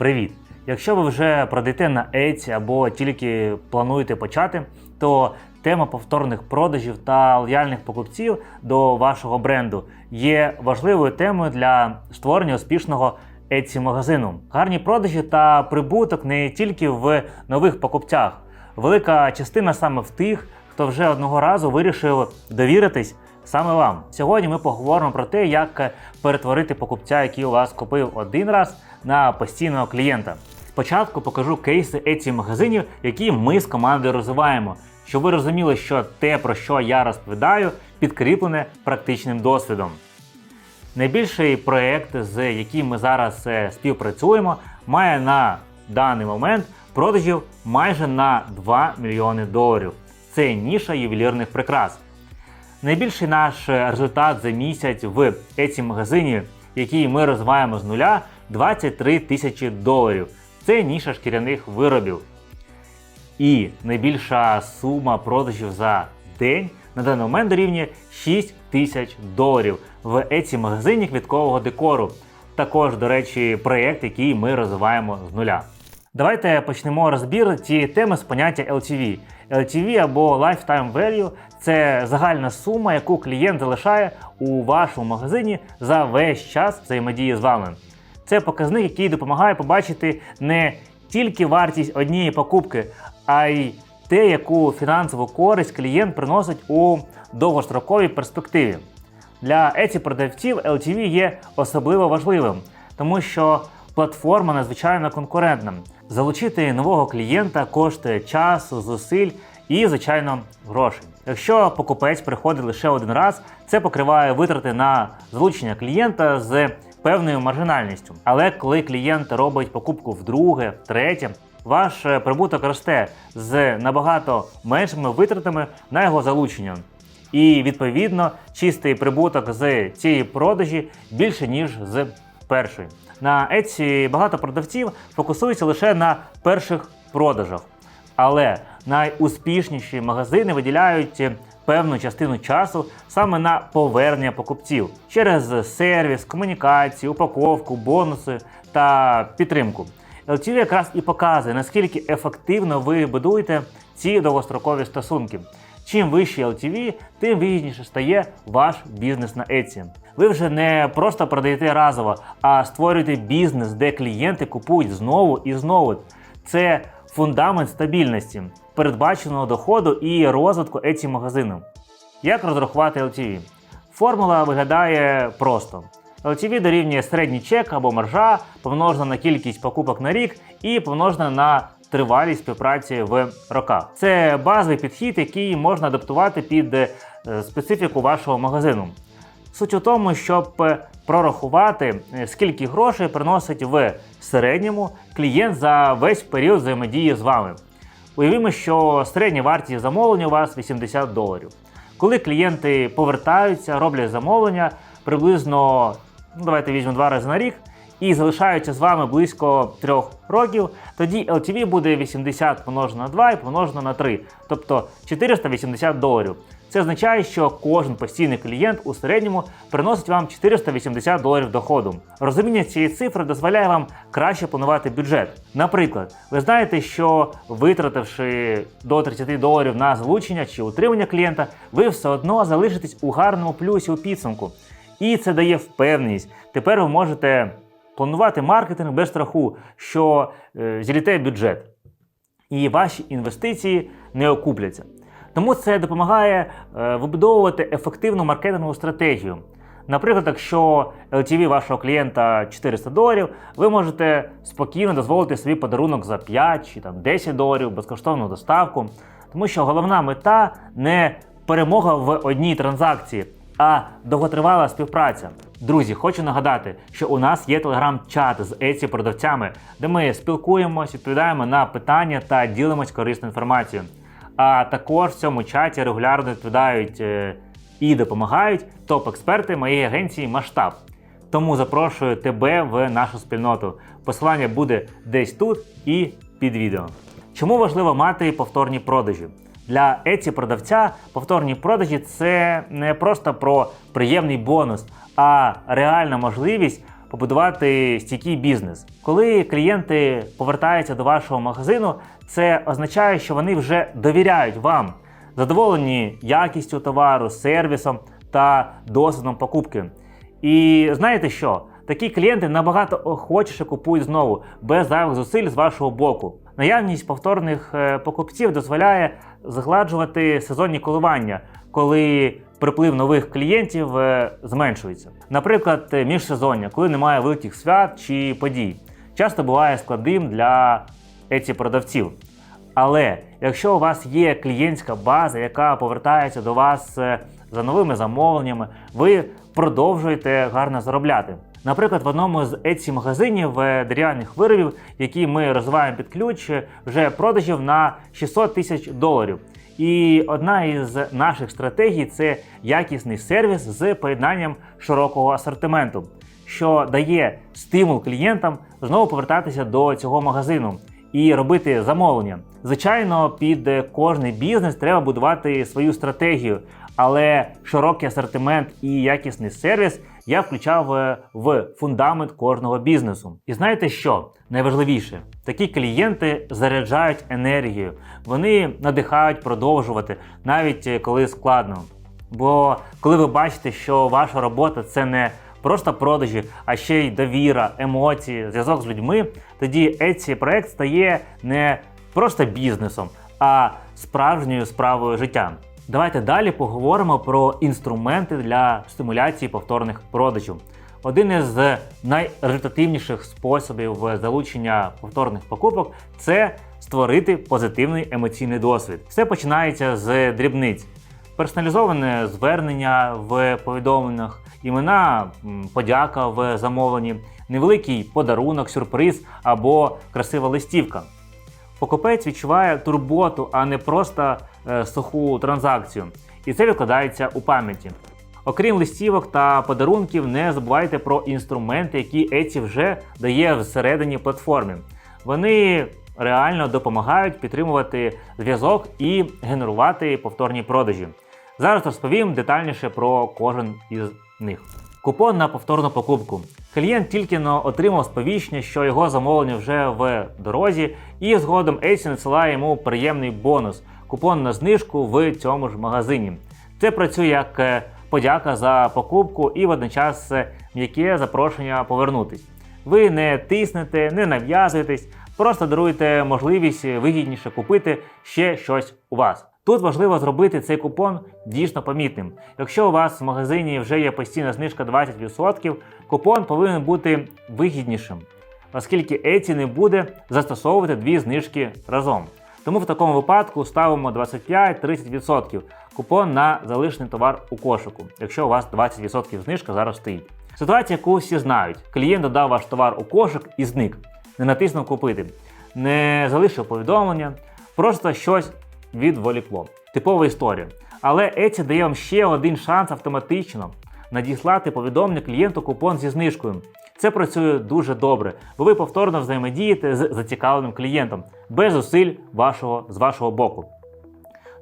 Привіт! Якщо ви вже продаєте на Etsy або тільки плануєте почати, то тема повторних продажів та лояльних покупців до вашого бренду є важливою темою для створення успішного Etsy магазину. Гарні продажі та прибуток не тільки в нових покупцях. Велика частина саме в тих, хто вже одного разу вирішив довіритись саме вам. Сьогодні ми поговоримо про те, як перетворити покупця, який у вас купив один раз, на постійного клієнта. Спочатку покажу кейси Etsy магазинів, які ми з командою розвиваємо, щоб ви розуміли, що те, про що я розповідаю, підкріплене практичним досвідом. Найбільший проект, з яким ми зараз е, співпрацюємо, має на даний момент продажів майже на 2 мільйони доларів. Це ніша ювелірних прикрас. Найбільший наш е, результат за місяць в Etsy магазині, який ми розвиваємо з нуля, 23 тисячі доларів. Це ніша шкіряних виробів. І найбільша сума продажів за день на даний момент дорівнює 6 тисяч доларів в Etsy магазині квіткового декору. Також, до речі, проєкт, який ми розвиваємо з нуля. Давайте почнемо розбір цієї теми з поняття LTV. LTV або Lifetime Value це загальна сума, яку клієнт залишає у вашому магазині за весь час взаємодії з вами. Це показник, який допомагає побачити не тільки вартість однієї покупки, а й те, яку фінансову користь клієнт приносить у довгостроковій перспективі. Для Etsy продавців LTV є особливо важливим, тому що платформа надзвичайно конкурентна. Залучити нового клієнта коштує часу, зусиль і, звичайно, грошей. Якщо покупець приходить лише один раз, це покриває витрати на залучення клієнта з певною маржинальністю. Але коли клієнт робить покупку вдруге, втретє, ваш е, прибуток росте з набагато меншими витратами на його залучення. І відповідно чистий прибуток з цієї продажі більше ніж з першої. На Etsy багато продавців фокусуються лише на перших продажах, але найуспішніші магазини виділяють певну частину часу саме на повернення покупців через сервіс, комунікацію, упаковку, бонуси та підтримку. LTV якраз і показує, наскільки ефективно ви будуєте ці довгострокові стосунки. Чим вище LTV, тим вигідніше стає ваш бізнес на Etsy. Ви вже не просто продаєте разово, а створюєте бізнес, де клієнти купують знову і знову. Це фундамент стабільності, передбаченого доходу і розвитку Etsy магазину. Як розрахувати LTV? Формула виглядає просто. LTV дорівнює середній чек або маржа, помножена на кількість покупок на рік і помножена на тривалість співпраці в роках. Це базовий підхід, який можна адаптувати під е, специфіку вашого магазину. Суть у тому, щоб е, прорахувати, е, скільки грошей приносить в середньому клієнт за весь період взаємодії з вами. Уявімо, що середня вартість замовлення у вас 80 доларів. Коли клієнти повертаються, роблять замовлення приблизно, ну давайте візьмемо два рази на рік, і залишаються з вами близько трьох років, тоді LTV буде 80 помножено на 2 і помножено на 3, тобто 480 доларів. Це означає, що кожен постійний клієнт у середньому приносить вам 480 доларів доходу. Розуміння цієї цифри дозволяє вам краще планувати бюджет. Наприклад, ви знаєте, що витративши до 30 доларів на залучення чи утримання клієнта, ви все одно залишитесь у гарному плюсі у підсумку. І це дає впевненість. Тепер ви можете планувати маркетинг без страху, що е, зіліте бюджет. І ваші інвестиції не окупляться. Тому це допомагає е, вибудовувати ефективну маркетингову стратегію. Наприклад, якщо LTV вашого клієнта 400 доларів, ви можете спокійно дозволити собі подарунок за 5 чи там 10 доларів, безкоштовну доставку. Тому що головна мета не перемога в одній транзакції, а довготривала співпраця. Друзі, хочу нагадати, що у нас є телеграм-чат з Etsy продавцями, де ми спілкуємось, відповідаємо на питання та ділимось корисною інформацією. А також в цьому чаті регулярно відповідають е, і допомагають топ-експерти моєї агенції Масштаб. Тому запрошую тебе в нашу спільноту. Посилання буде десь тут і під відео. Чому важливо мати повторні продажі? Для Etsy продавця повторні продажі це не просто про приємний бонус, а реальна можливість побудувати стійкий бізнес. Коли клієнти повертаються до вашого магазину, це означає, що вони вже довіряють вам, задоволені якістю товару, сервісом та досвідом покупки. І знаєте що? Такі клієнти набагато охочіше купують знову, без зайвих зусиль з вашого боку. Наявність повторних е, покупців дозволяє згладжувати сезонні коливання, коли приплив нових клієнтів е, зменшується. Наприклад, е, міжсезоння, коли немає великих свят чи подій, часто буває складним для еці продавців. Але якщо у вас є клієнтська база, яка повертається до вас е, за новими замовленнями, ви продовжуєте гарно заробляти. Наприклад, в одному з Etsy магазинів е, дерев'яних виробів, які ми розвиваємо під ключ, е, вже продажів на 600 тисяч доларів. І одна із наших стратегій це якісний сервіс з поєднанням широкого асортименту, що дає стимул клієнтам знову повертатися до цього магазину і робити замовлення. Звичайно, під кожний бізнес треба будувати свою стратегію, але широкий асортимент і якісний сервіс я включав е, в фундамент кожного бізнесу. І знаєте що? Найважливіше, такі клієнти заряджають енергію, вони надихають продовжувати, навіть е, коли складно. Бо коли ви бачите, що ваша робота це не просто продажі, а ще й довіра, емоції, зв'язок з людьми, тоді Etsy проект стає не просто бізнесом, а справжньою справою життя. Давайте далі поговоримо про інструменти для стимуляції повторних продажів. Один із найрезультативніших способів залучення повторних покупок це створити позитивний емоційний досвід. Все починається з дрібниць. Персоналізоване звернення в повідомленнях, імена, подяка в замовленні, невеликий подарунок, сюрприз або красива листівка. Покупець відчуває турботу, а не просто е, суху транзакцію. І це викладається у пам'яті. Окрім листівок та подарунків, не забувайте про інструменти, які Etsy вже дає всередині платформи. Вони реально допомагають підтримувати зв'язок і генерувати повторні продажі. Зараз розповім детальніше про кожен із них. Купон на повторну покупку. Клієнт тільки отримав сповіщення, що його замовлення вже в дорозі, і згодом Etsy надсилає йому приємний бонус купон на знижку в цьому ж магазині. Це працює як е, подяка за покупку і водночас е, м'яке запрошення повернутись. Ви не тиснете, не нав'язуєтесь, просто даруєте можливість вигідніше купити ще щось у вас. Тут важливо зробити цей купон дійсно помітним. Якщо у вас в магазині вже є постійна знижка 20%, купон повинен бути вигіднішим, оскільки Etsy не буде застосовувати дві знижки разом. Тому в такому випадку ставимо 25-30% купон на залишений товар у кошику, якщо у вас 20% знижка зараз стоїть. Ситуація, яку всі знають, клієнт додав ваш товар у кошик і зник, не натиснув купити, не залишив повідомлення, просто щось відволікло. Типова історія. Але Etsy дає вам ще один шанс автоматично надіслати повідомлення клієнту купон зі знижкою. Це працює дуже добре, бо ви повторно взаємодієте з зацікавленим клієнтом без зусиль вашого, з вашого боку.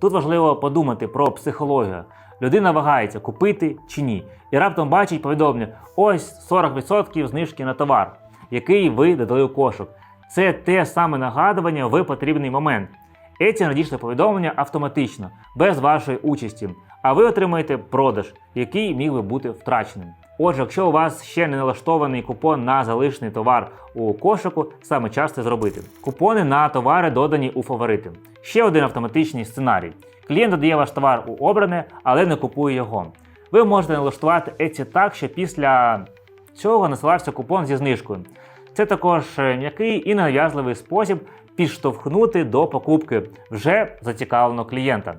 Тут важливо подумати про психологію. Людина вагається, купити чи ні. І раптом бачить повідомлення: ось 40% знижки на товар, який ви додали у кошик. Це те саме нагадування в потрібний момент. Еці надійшли повідомлення автоматично, без вашої участі, а ви отримаєте продаж, який міг би бути втраченим. Отже, якщо у вас ще не налаштований купон на залишений товар у кошику, саме час це зробити. Купони на товари додані у фаворити. Ще один автоматичний сценарій. Клієнт додає ваш товар у обране, але не купує його. Ви можете налаштувати Etsy так, що після цього насилався купон зі знижкою. Це також м'який і ненав'язливий спосіб підштовхнути до покупки вже зацікавленого клієнта.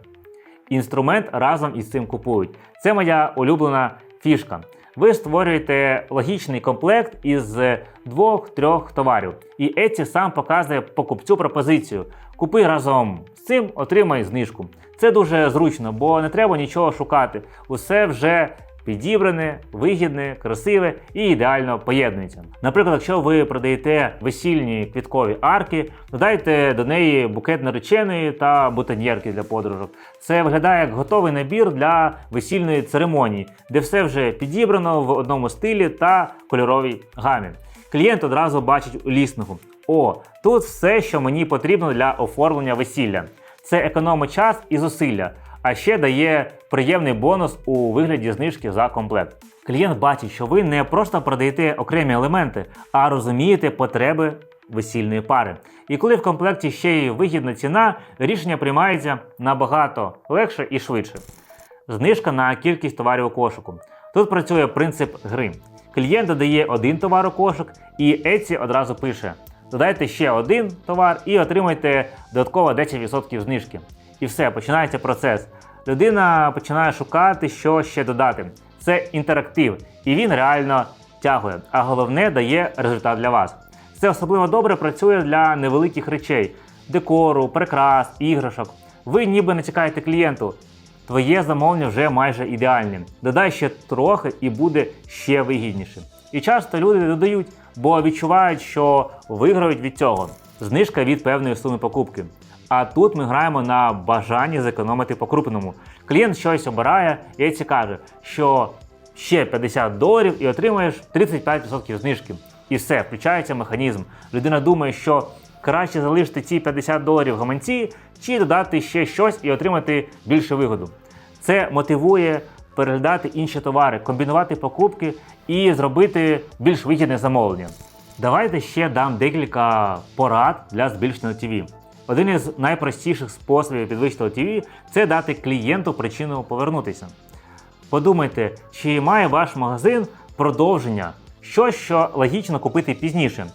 Інструмент разом із цим купують. Це моя улюблена фішка. Ви створюєте логічний комплект із двох-трьох товарів. І Etsy сам показує покупцю пропозицію. Купи разом з цим, отримай знижку. Це дуже зручно, бо не треба нічого шукати. Усе вже підібране, вигідне, красиве і ідеально поєднується. Наприклад, якщо ви продаєте весільні квіткові арки, додайте до неї букет нареченої та бутоньєрки для подружок. Це виглядає як готовий набір для весільної церемонії, де все вже підібрано в одному стилі та кольоровій гамі. Клієнт одразу бачить у ліснику: о, тут все, що мені потрібно для оформлення весілля. Це економить час і зусилля, а ще дає приємний бонус у вигляді знижки за комплект. Клієнт бачить, що ви не просто продаєте окремі елементи, а розумієте потреби весільної пари. І коли в комплекті ще й вигідна ціна, рішення приймається набагато легше і швидше. Знижка на кількість товарів у кошику. Тут працює принцип гри. Клієнт додає один товар у кошик, і Etsy одразу пише: додайте ще один товар і отримайте додатково 10% знижки. І все, починається процес. Людина починає шукати, що ще додати. Це інтерактив, і він реально тягує, а головне дає результат для вас. Це особливо добре працює для невеликих речей: декору, прикрас, іграшок. Ви ніби натякаєте клієнту. Твоє замовлення вже майже ідеальне. Додай ще трохи і буде ще вигідніше. І часто люди додають, бо відчувають, що виграють від цього. Знижка від певної суми покупки. А тут ми граємо на бажанні зекономити по-крупному. Клієнт щось обирає, і Etsy каже, що ще 50 доларів і отримаєш 35% знижки. І все, включається механізм. Людина думає, що краще залишити ці 50 доларів в гаманці, чи додати ще щось і отримати більше вигоду. Це мотивує переглядати інші товари, комбінувати покупки і зробити більш вигідне замовлення. Давайте ще дам декілька порад для збільшення LTV. Один із найпростіших способів підвищити LTV – це дати клієнту причину повернутися. Подумайте, чи має ваш магазин продовження, щось, що логічно купити пізніше.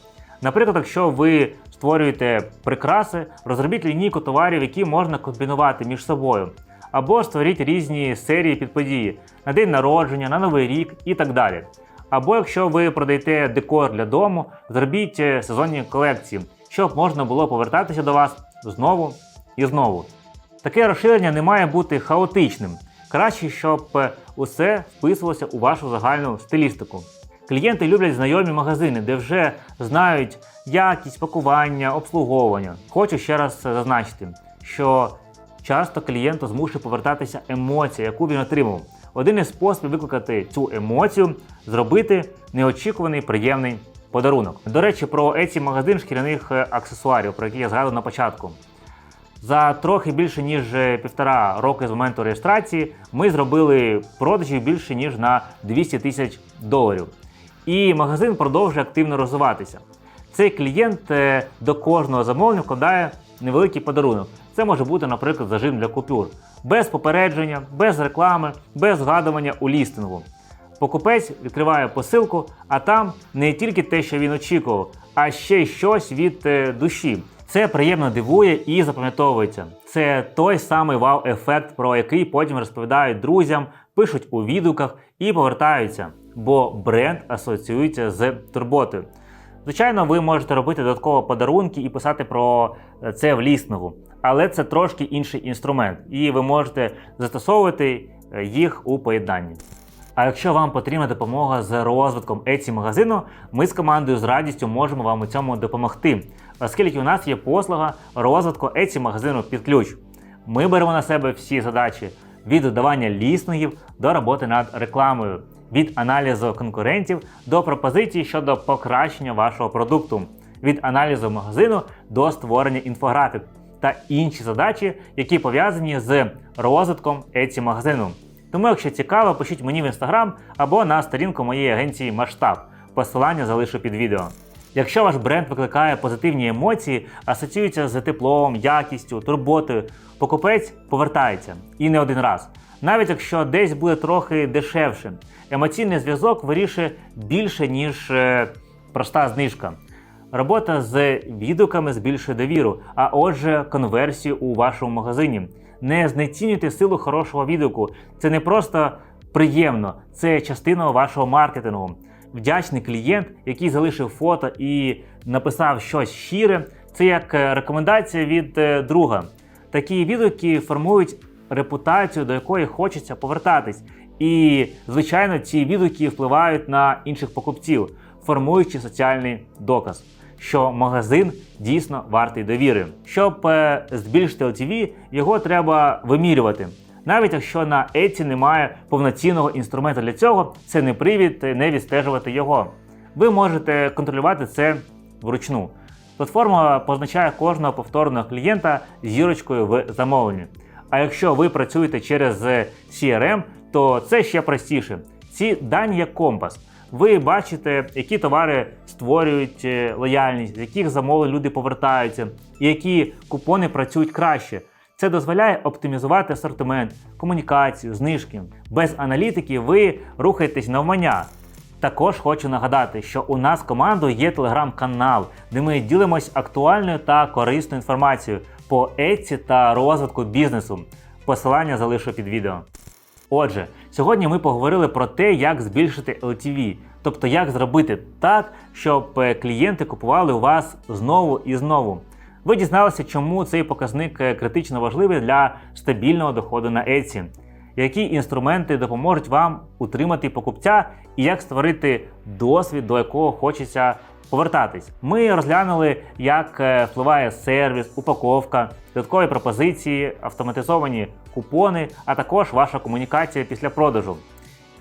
Наприклад, якщо ви створюєте прикраси, розробіть лінійку товарів, які можна комбінувати між собою, або створіть різні серії під події на день народження, на новий рік і так далі. Або якщо ви продаєте декор для дому, зробіть е, сезонні колекції, щоб можна було повертатися до вас знову і знову. Таке розширення не має бути хаотичним. Краще, щоб е, усе вписувалося у вашу загальну стилістику. Клієнти люблять знайомі магазини, де вже знають якість пакування, обслуговування. Хочу ще раз зазначити, що часто клієнту змушує повертатися емоція, яку він отримав. Один із способів викликати цю емоцію зробити неочікуваний приємний подарунок. До речі, про Etsy магазин шкіряних е, аксесуарів, про який я згадував на початку. За трохи більше ніж е, півтора роки з моменту реєстрації ми зробили продажів більше ніж на 200 тисяч доларів. І магазин продовжує активно розвиватися. Цей клієнт е, до кожного замовлення вкладає невеликий подарунок. Це може бути, наприклад, зажим для купюр, без попередження, без реклами, без згадування у лістингу. Покупець відкриває посилку, а там не тільки те, що він очікував, а ще щось від е, душі. Це приємно дивує і запам'ятовується. Це той самий вау-ефект, про який потім розповідають друзям, пишуть у відгуках і повертаються, бо бренд асоціюється з турботою. Звичайно, ви можете робити додатково подарунки і писати про це в ліснику, але це трошки інший інструмент, і ви можете застосовувати е, їх у поєднанні. А якщо вам потрібна допомога з розвитком Etsy магазину, ми з командою з радістю можемо вам у цьому допомогти, оскільки у нас є послуга розвитку Etsy магазину під ключ. Ми беремо на себе всі задачі від додавання лістингів до роботи над рекламою, від аналізу конкурентів до пропозицій щодо покращення вашого продукту, від аналізу магазину до створення інфографік та інші задачі, які пов'язані з розвитком Etsy магазину. Тому, якщо цікаво, пишіть мені в інстаграм або на сторінку моєї агенції Масштаб. Посилання залишу під відео. Якщо ваш бренд викликає позитивні емоції, асоціюється з теплом, якістю, турботою, покупець повертається і не один раз. Навіть якщо десь буде трохи дешевше, емоційний зв'язок вирішує більше, ніж е, проста знижка. Робота з відгуками збільшує довіру, а отже, конверсію у вашому магазині. Не знецінюйте силу хорошого відгуку. Це не просто приємно, це частина вашого маркетингу. Вдячний клієнт, який залишив фото і написав щось щире, це як е, рекомендація від е, друга. Такі відгуки формують репутацію, до якої хочеться повертатись. І, звичайно, ці відгуки впливають на інших покупців, формуючи соціальний доказ, що магазин дійсно вартий довіри. Щоб е, збільшити LTV, його треба вимірювати. Навіть якщо на Etsy немає повноцінного інструменту для цього, це не привід не відстежувати його. Ви можете контролювати це вручну. Платформа позначає кожного повторного клієнта зірочкою в замовленні. А якщо ви працюєте через CRM, то це ще простіше. Ці дані як компас. Ви бачите, які товари створюють е, лояльність, з яких замовлень люди повертаються, і які купони працюють краще. Це дозволяє оптимізувати асортимент, комунікацію, знижки. Без аналітики ви рухаєтесь навмання. Також хочу нагадати, що у нас командою є телеграм-канал, де ми ділимось актуальною та корисною інформацією по Etsy та розвитку бізнесу. Посилання залишу під відео. Отже, сьогодні ми поговорили про те, як збільшити LTV, тобто як зробити так, щоб е, клієнти купували у вас знову і знову. Ви дізналися, чому цей показник е, критично важливий для стабільного доходу на Etsy, які інструменти допоможуть вам утримати покупця і як створити досвід, до якого хочеться повертатись. Ми розглянули, як е, впливає сервіс, упаковка, додаткові пропозиції, автоматизовані купони, а також ваша комунікація після продажу.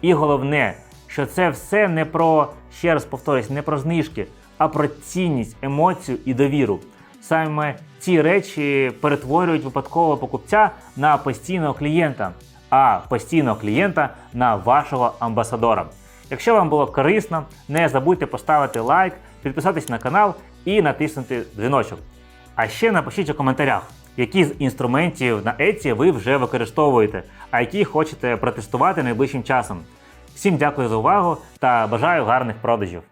І головне, що це все не про, ще раз повторюсь, не про знижки, а про цінність, емоцію і довіру. Саме ці речі перетворюють випадкового покупця на постійного клієнта, а постійного клієнта на вашого амбасадора. Якщо вам було корисно, не забудьте поставити лайк, підписатись на канал і натиснути дзвіночок. А ще напишіть у коментарях, які з інструментів на Etsy ви вже використовуєте, а які хочете протестувати найближчим часом. Всім дякую за увагу та бажаю гарних продажів!